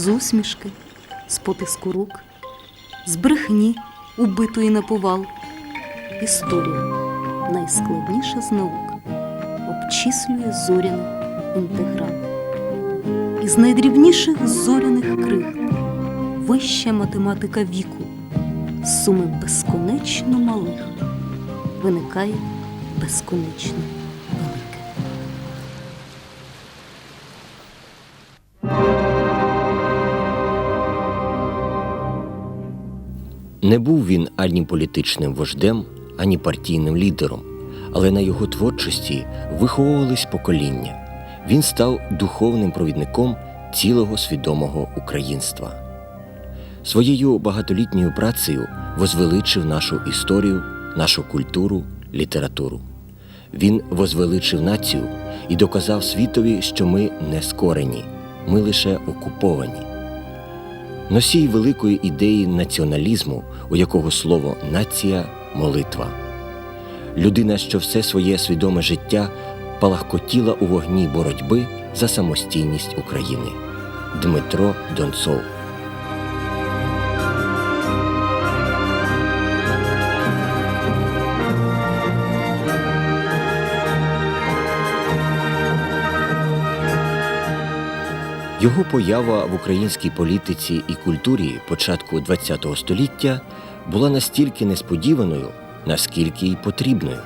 з усмішки, з потиску рук, з брехні, убитої на повал. Історія найскладніша з наук обчислює зоряний інтеграл. Із найдрібніших зоряних крих вища математика віку, з суми безконечно малих виникає безконечно Не був він ані політичним вождем, ані партійним лідером, але на його творчості виховувались покоління. Він став духовним провідником цілого свідомого українства. Своєю багатолітньою працею возвеличив нашу історію, нашу культуру, літературу. Він возвеличив націю і доказав світові, що ми не скорені, ми лише окуповані. Носій великої ідеї націоналізму, у якого слово нація молитва. Людина, що все своє свідоме життя палахкотіла у вогні боротьби за самостійність України. Дмитро Донцов. Його поява в українській політиці і культурі початку ХХ століття була настільки несподіваною, наскільки й потрібною.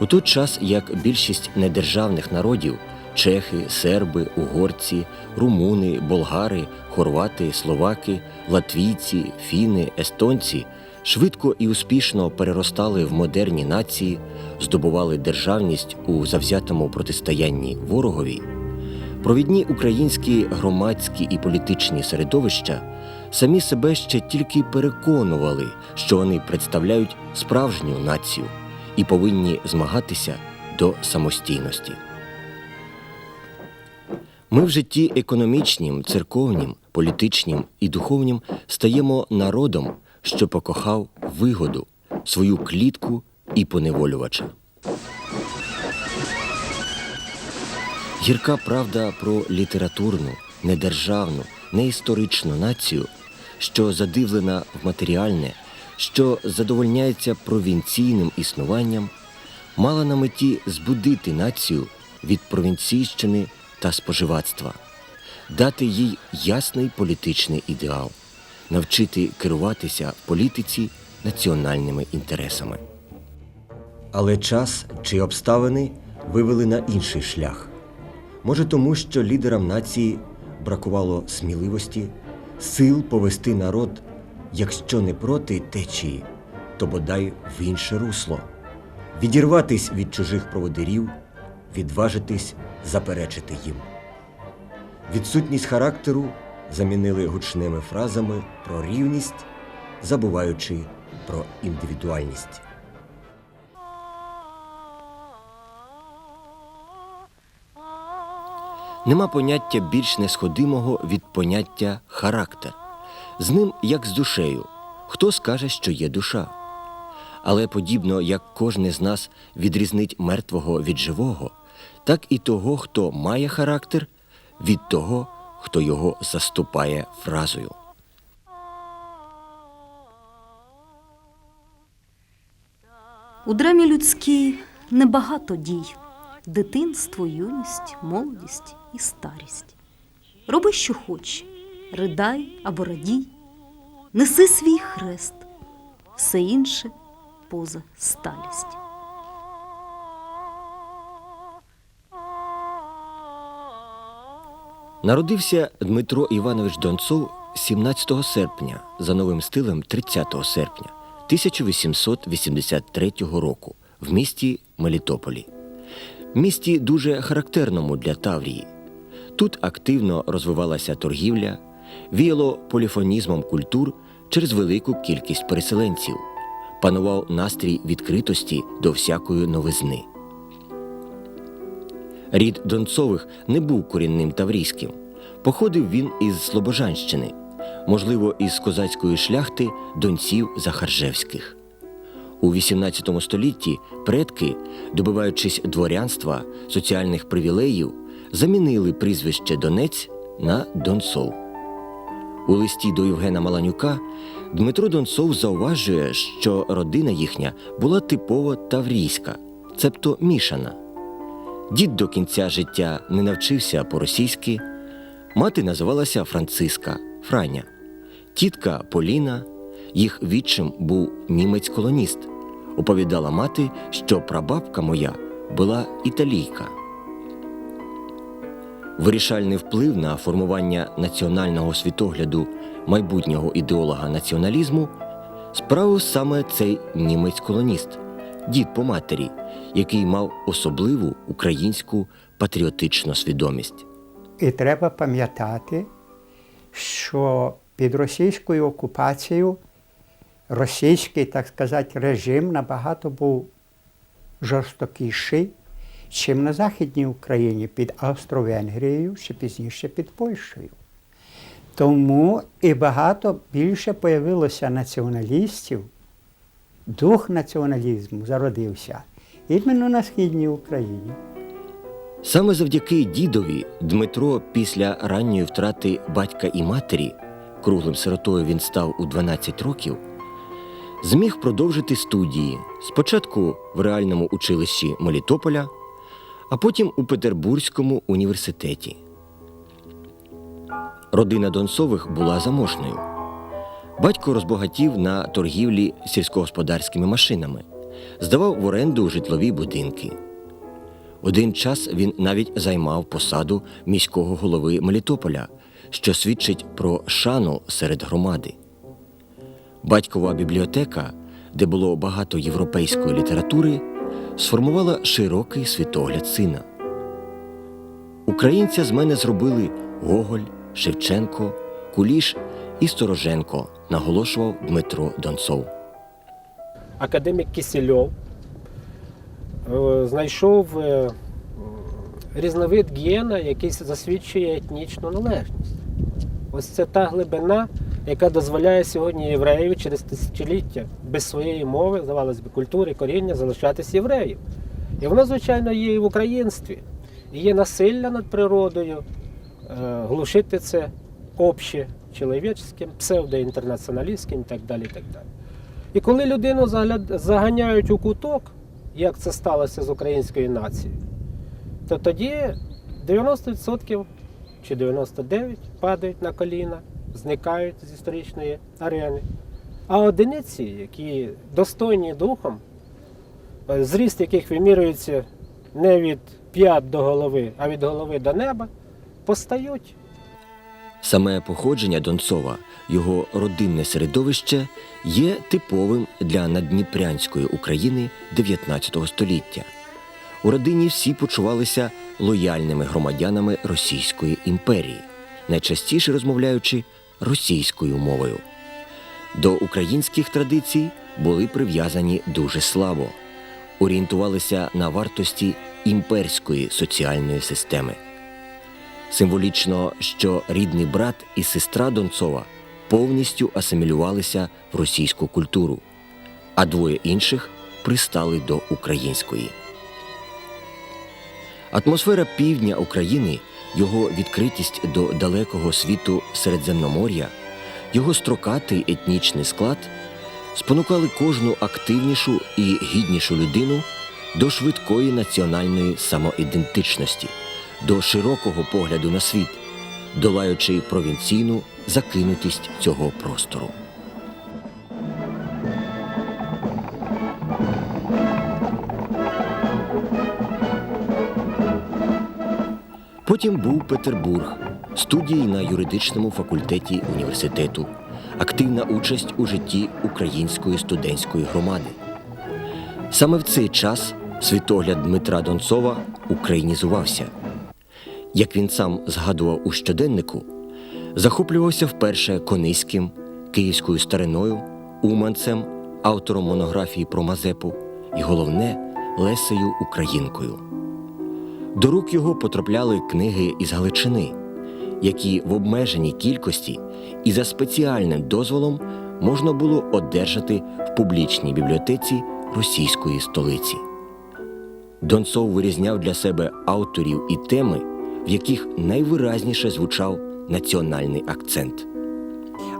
У той час, як більшість недержавних народів чехи, серби, угорці, румуни, болгари, хорвати, словаки, латвійці, фіни, естонці швидко і успішно переростали в модерні нації, здобували державність у завзятому протистоянні ворогові. Провідні українські громадські і політичні середовища самі себе ще тільки переконували, що вони представляють справжню націю і повинні змагатися до самостійності. Ми в житті економічнім, церковнім, політичнім і духовнім стаємо народом, що покохав вигоду, свою клітку і поневолювача. Гірка правда про літературну, недержавну, неісторичну націю, що задивлена в матеріальне, що задовольняється провінційним існуванням, мала на меті збудити націю від провінційщини та споживацтва, дати їй ясний політичний ідеал, навчити керуватися в політиці національними інтересами. Але час чи обставини вивели на інший шлях. Може, тому що лідерам нації бракувало сміливості, сил повести народ, якщо не проти течії, то бодай в інше русло, відірватись від чужих проводирів, відважитись заперечити їм. Відсутність характеру замінили гучними фразами про рівність, забуваючи про індивідуальність. Нема поняття більш несходимого від поняття характер. З ним, як з душею, хто скаже, що є душа. Але подібно як кожен з нас відрізнить мертвого від живого, так і того, хто має характер, від того, хто його заступає фразою. У драмі людській небагато дій дитинство, юність, молодість і старість. Роби, що хоч, ридай або радій, неси свій хрест, все інше поза сталість. Народився Дмитро Іванович Донцов 17 серпня за новим стилем 30 серпня 1883 року в місті Мелітополі. Місті дуже характерному для Таврії. Тут активно розвивалася торгівля, віяло поліфонізмом культур через велику кількість переселенців, панував настрій відкритості до всякої новизни. Рід Донцових не був корінним таврійським. Походив він із Слобожанщини, можливо, із козацької шляхти донців Захаржевських. У XVIII столітті предки, добиваючись дворянства, соціальних привілеїв, замінили прізвище Донець на Донцов. У листі до Євгена Маланюка Дмитро Донцов зауважує, що родина їхня була типово таврійська, цебто мішана. Дід до кінця життя не навчився по-російськи, мати називалася Франциска Франя, тітка Поліна, їх відчим був німець-колоніст. Оповідала мати, що прабабка моя була італійка. Вирішальний вплив на формування національного світогляду майбутнього ідеолога націоналізму справив саме цей німець-колоніст, дід по матері, який мав особливу українську патріотичну свідомість. І треба пам'ятати, що під російською окупацією російський, так сказати, режим набагато був жорстокіший, чим на Західній Україні під Австро-Венгрією чи пізніше під Польщею. Тому і багато більше появилося націоналістів, дух націоналізму зародився іменно на Східній Україні. Саме завдяки дідові Дмитро після ранньої втрати батька і матері, круглим сиротою він став у 12 років, зміг продовжити студії спочатку в реальному училищі Мелітополя, а потім у Петербурзькому університеті. Родина Донцових була заможною. Батько розбагатів на торгівлі сільськогосподарськими машинами, здавав в оренду житлові будинки. Один час він навіть займав посаду міського голови Мелітополя, що свідчить про шану серед громади. Батькова бібліотека, де було багато європейської літератури, сформувала широкий світогляд сина. Українця з мене зробили Гоголь, Шевченко, Куліш і Стороженко, наголошував Дмитро Донцов. академік Кисельов е, знайшов е, різновид гена, який засвідчує етнічну належність. Ось це та глибина, яка дозволяє сьогодні євреєві через тисячоліття без своєї мови, здавалось би, культури, коріння залишатись євреєм. І воно, звичайно, є і в українстві. І є насилля над природою, е, глушити це обще чоловічським, псевдоінтернаціоналістським і так далі. І так далі. І коли людину заганяють у куток, як це сталося з українською нацією, то тоді 90% чи 99% падають на коліна, зникають з історичної арени. А одиниці, які достойні духом, е, зріст яких вимірюється не від п'ят до голови, а від голови до неба, постають. Саме походження Донцова, його родинне середовище є типовим для наддніпрянської України 19 століття. У родині всі почувалися лояльними громадянами Російської імперії, найчастіше розмовляючи російською мовою. До українських традицій були прив'язані дуже слабо, орієнтувалися на вартості імперської соціальної системи. Символічно, що рідний брат і сестра Донцова повністю асимілювалися в російську культуру, а двоє інших пристали до української. Атмосфера півдня України, його відкритість до далекого світу Середземномор'я, його строкатий етнічний склад спонукали кожну активнішу і гіднішу людину до швидкої національної самоідентичності, до широкого погляду на світ, долаючи провінційну закинутість цього простору. Потім був Петербург, студії на юридичному факультеті університету, активна участь у житті української студентської громади. Саме в цей час світогляд Дмитра Донцова українізувався. Як він сам згадував у щоденнику, захоплювався вперше Кониським, київською стариною, Уманцем, автором монографії про Мазепу і головне Лесею Українкою. До рук його потрапляли книги із Галичини, які в обмеженій кількості і за спеціальним дозволом можна було одержати в публічній бібліотеці російської столиці. Донцов вирізняв для себе авторів і теми, в яких найвиразніше звучав національний акцент.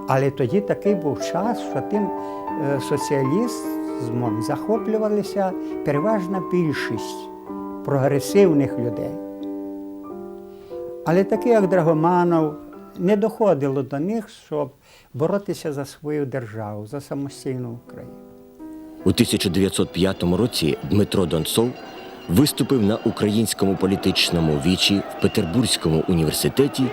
Але тоді такий був час, що тим е, соціалізмом захоплювалися переважна більшість прогресивних людей. Але такі, як Драгоманов, не доходило до них, щоб боротися за свою державу, за самостійну Україну. У 1905 році Дмитро Донцов виступив на українському політичному вічі в Петербурзькому університеті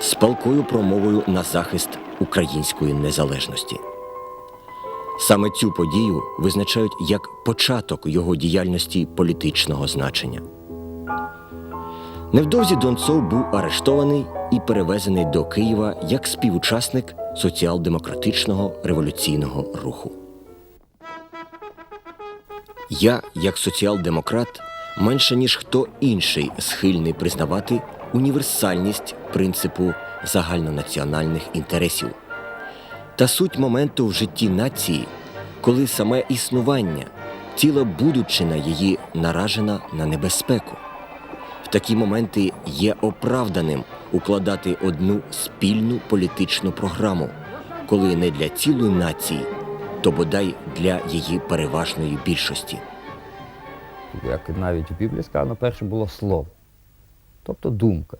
з палкою промовою на захист української незалежності. Саме цю подію визначають як початок його діяльності політичного значення. Невдовзі Донцов був арештований і перевезений до Києва як співучасник соціал-демократичного революційного руху. Я, як соціал-демократ, менше ніж хто інший схильний признавати універсальність принципу загальнонаціональних інтересів та суть моменту в житті нації, коли саме існування, ціла будучина її наражена на небезпеку. В такі моменти є оправданим укладати одну спільну політичну програму, коли не для цілої нації, то бодай для її переважної більшості. як навіть у Біблії сказано, перше було слово, тобто думка.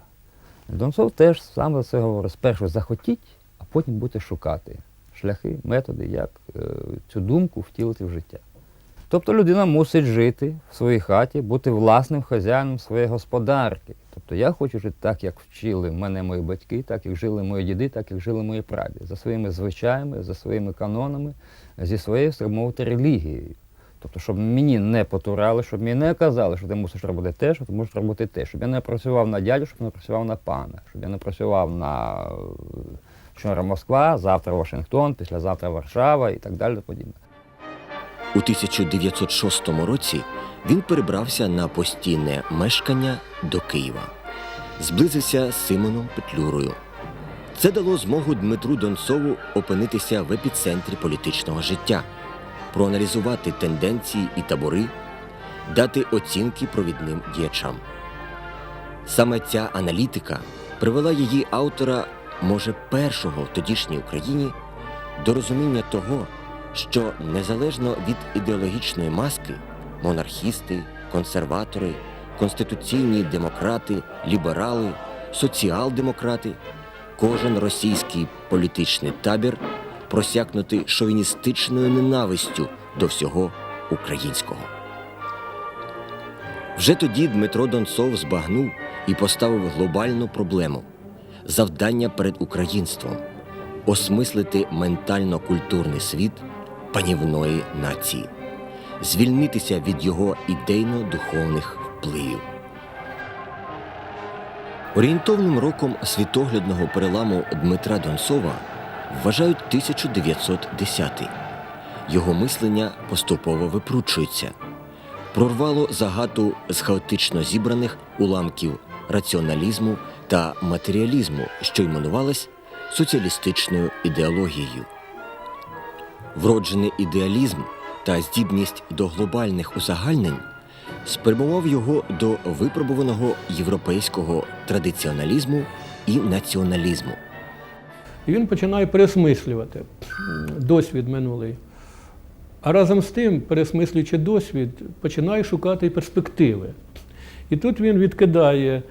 Донцов теж саме це говорить: спершу захотіть, потім будете шукати шляхи, методи, як е, цю думку втілити в життя. Тобто людина мусить жити в своїй хаті, бути власним хазяїном своєї господарки. Тобто я хочу жити так, як вчили мене мої батьки, так як жили мої діди, так як жили мої прадіди, за своїми звичаями, за своїми канонами, зі своєю так мовити, релігією. Тобто, щоб мені не потурали, щоб мені не казали, що ти мусиш робити те, що ти мусиш робити те, щоб я не працював на дядю, щоб не працював на пана, щоб я не працював на вчора Москва, завтра Вашингтон, післязавтра Варшава і так далі. Подібне. У 1906 році він перебрався на постійне мешкання до Києва, зблизився з Симоном Петлюрою. Це дало змогу Дмитру Донцову опинитися в епіцентрі політичного життя, проаналізувати тенденції і табори, дати оцінки провідним діячам. Саме ця аналітика привела її автора, може, першого в тодішній Україні, до розуміння того, що незалежно від ідеологічної маски монархісти, консерватори, конституційні демократи, ліберали, соціал-демократи, кожен російський політичний табір просякнутий шовіністичною ненавистю до всього українського. Вже тоді Дмитро Донцов збагнув і поставив глобальну проблему завдання перед українством осмислити ментально-культурний світ панівної нації, звільнитися від його ідейно-духовних впливів. Орієнтовним роком світоглядного переламу Дмитра Донцова вважають 1910-й. Його мислення поступово випручується. Прорвало загату з хаотично зібраних уламків раціоналізму та матеріалізму, що іменувалась соціалістичною ідеологією. Вроджений ідеалізм та здібність до глобальних узагальнень спрямував його до випробуваного європейського традиціоналізму і націоналізму. Він починає пересмислювати досвід минулий. А разом з тим, пересмислюючи досвід, починає шукати перспективи. І тут він відкидає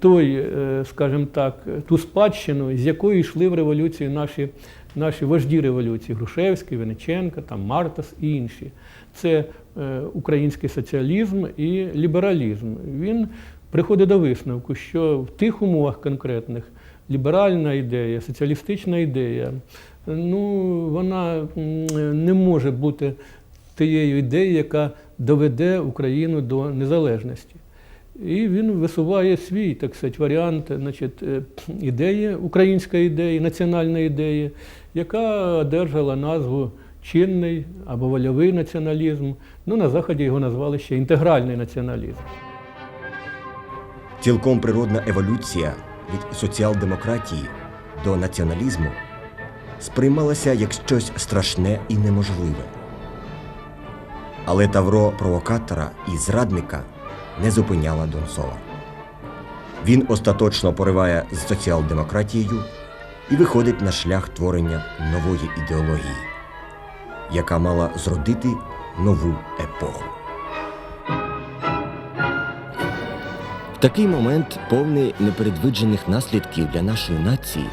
той, е, скажімо так, ту спадщину, з якої йшли в революцію наші, наші вожді революції Грушевський, Вениченко, там, Мартас і інші. Це е, український соціалізм і лібералізм. Він приходить до висновку, що в тих умовах конкретних ліберальна ідея, соціалістична ідея, ну, вона не може бути тією ідеєю, яка доведе Україну до незалежності. І він висуває свій, так сказати, варіант значить, е, ідеї, української ідеї, національної ідеї, яка одержала назву чинний або вольовий націоналізм. Ну, на Заході його назвали ще інтегральний націоналізм. Цілком природна еволюція від соціал-демократії до націоналізму сприймалася як щось страшне і неможливе. Але тавро провокатора і зрадника не зупиняла Донцова. Він остаточно пориває з соціал-демократією і виходить на шлях творення нової ідеології, яка мала зродити нову епоху. Такий момент, повний непередвиджених наслідків для нашої нації,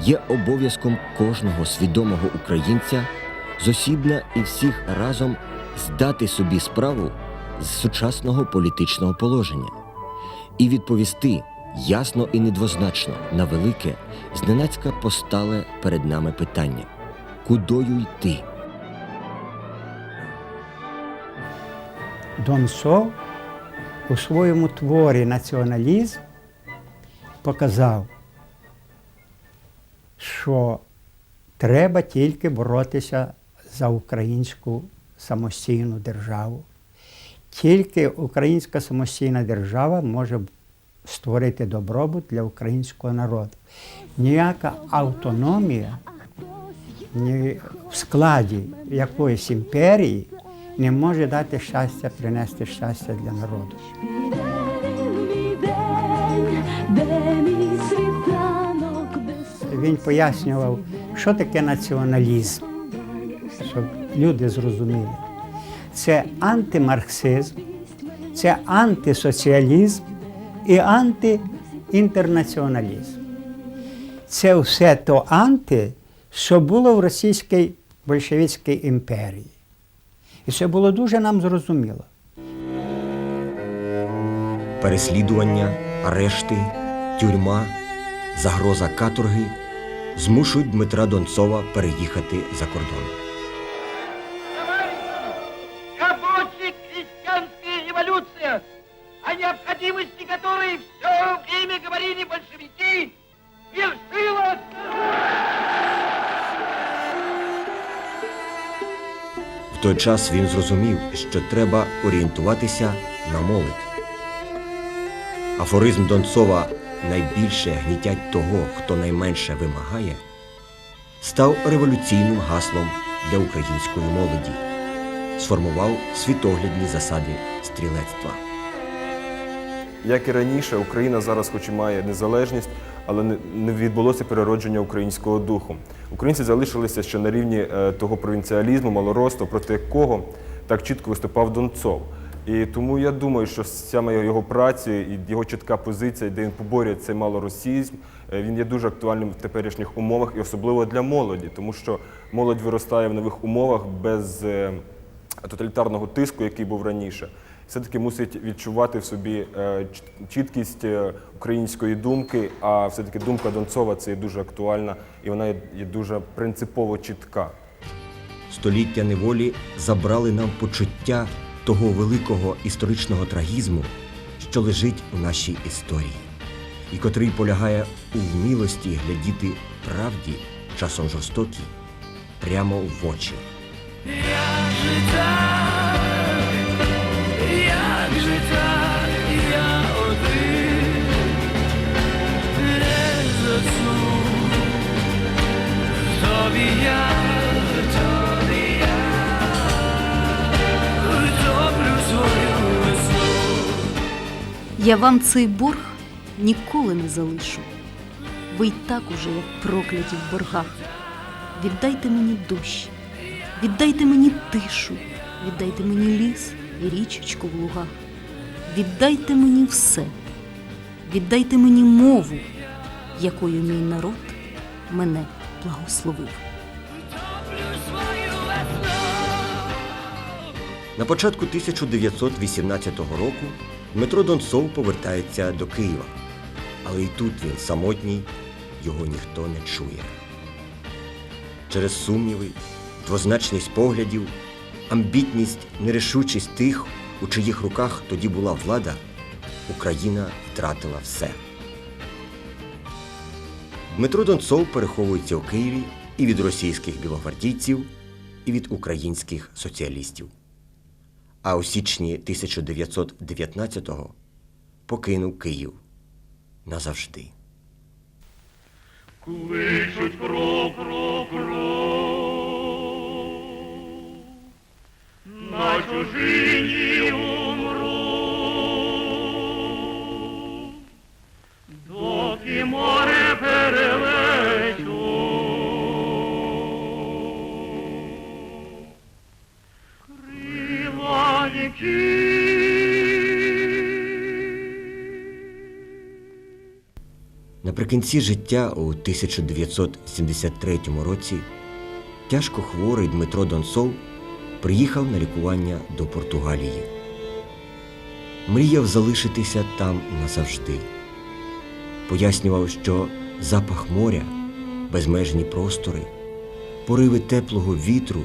є обов'язком кожного свідомого українця зосібна і всіх разом здати собі справу з сучасного політичного положення і відповісти ясно і недвозначно на велике, зненацька постале перед нами питання кудою йти? Донцов у своєму творі Націоналізм показав, що треба тільки боротися за українську самостійну державу. Тільки українська самостійна держава може створити добробут для українського народу. Ніяка автономія ні в складі якоїсь імперії не може дати щастя, принести щастя для народу. Він пояснював, що таке націоналізм, щоб люди зрозуміли. Це антимарксизм, це антисоціалізм і антиінтернаціоналізм. Це все то анти, що було в російській большевицькій імперії. І це було дуже нам зрозуміло. Переслідування, арешти, тюрма, загроза каторги змушують Дмитра Донцова переїхати за кордон. Той час він зрозумів, що треба орієнтуватися на молодь. Афоризм Донцова найбільше гнітять того, хто найменше вимагає, став революційним гаслом для української молоді, сформував світоглядні засади стрілецтва. Як і раніше, Україна зараз, хоч і має незалежність, але не- відбулося переродження українського духу. Українці залишилися ще на рівні е, того провінціалізму, малоросту, проти якого так чітко виступав Донцов. І тому я думаю, що саме його праці і його чітка позиція, де він поборює цей малоросізм, е, він є дуже актуальним в теперішніх умовах і особливо для молоді, тому що молодь виростає в нових умовах без е, тоталітарного тиску, який був раніше. Все-таки мусить відчувати в собі е, чіткість е, української думки, а все-таки думка Донцова це є дуже актуальна і вона є дуже принципово чітка. Століття неволі забрали нам почуття того великого історичного трагізму, що лежить у нашій історії, і котрий полягає у вмілості глядіти правді, часом жорстокій, прямо в очі. як я, вам цей борг ніколи не залишу. Ви й так уже як прокляті в боргах. Віддайте мені дощ, віддайте мені тишу, віддайте мені ліс і річечку в лугах. Віддайте мені все, віддайте мені мову, якою мій народ мене благословив. На початку 1918 року Дмитро Донцов повертається до Києва, але і тут він самотній, його ніхто не чує. Через сумніви, двозначність поглядів, амбітність, нерішучість тих, у чиїх руках тоді була влада, Україна втратила все. Дмитро Донцов переховується у Києві і від російських білогвардійців, і від українських соціалістів а у січні 1919-го покинув Київ назавжди. Кличуть кров, кров, кров, на чужині умру. море перелечу. Наприкінці життя у 1973 році тяжко хворий Дмитро Донцов приїхав на лікування до Португалії. Мріяв залишитися там назавжди. Пояснював, що запах моря, безмежні простори, пориви теплого вітру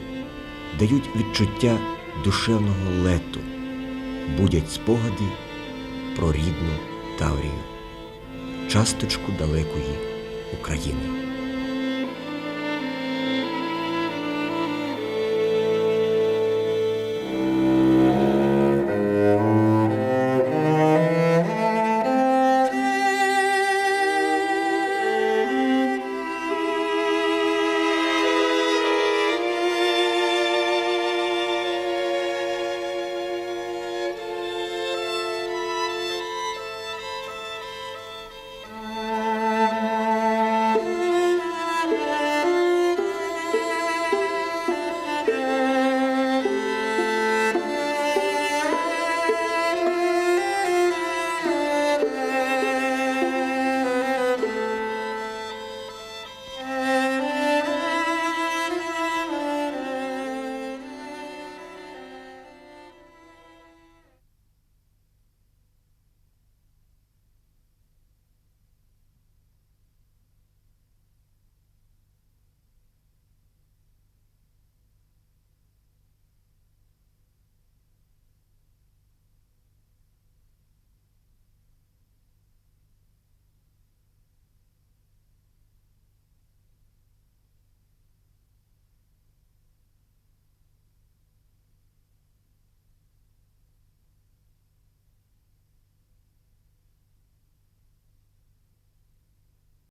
дають відчуття душевного лету, будять спогади про рідну Таврію часточку далекої України.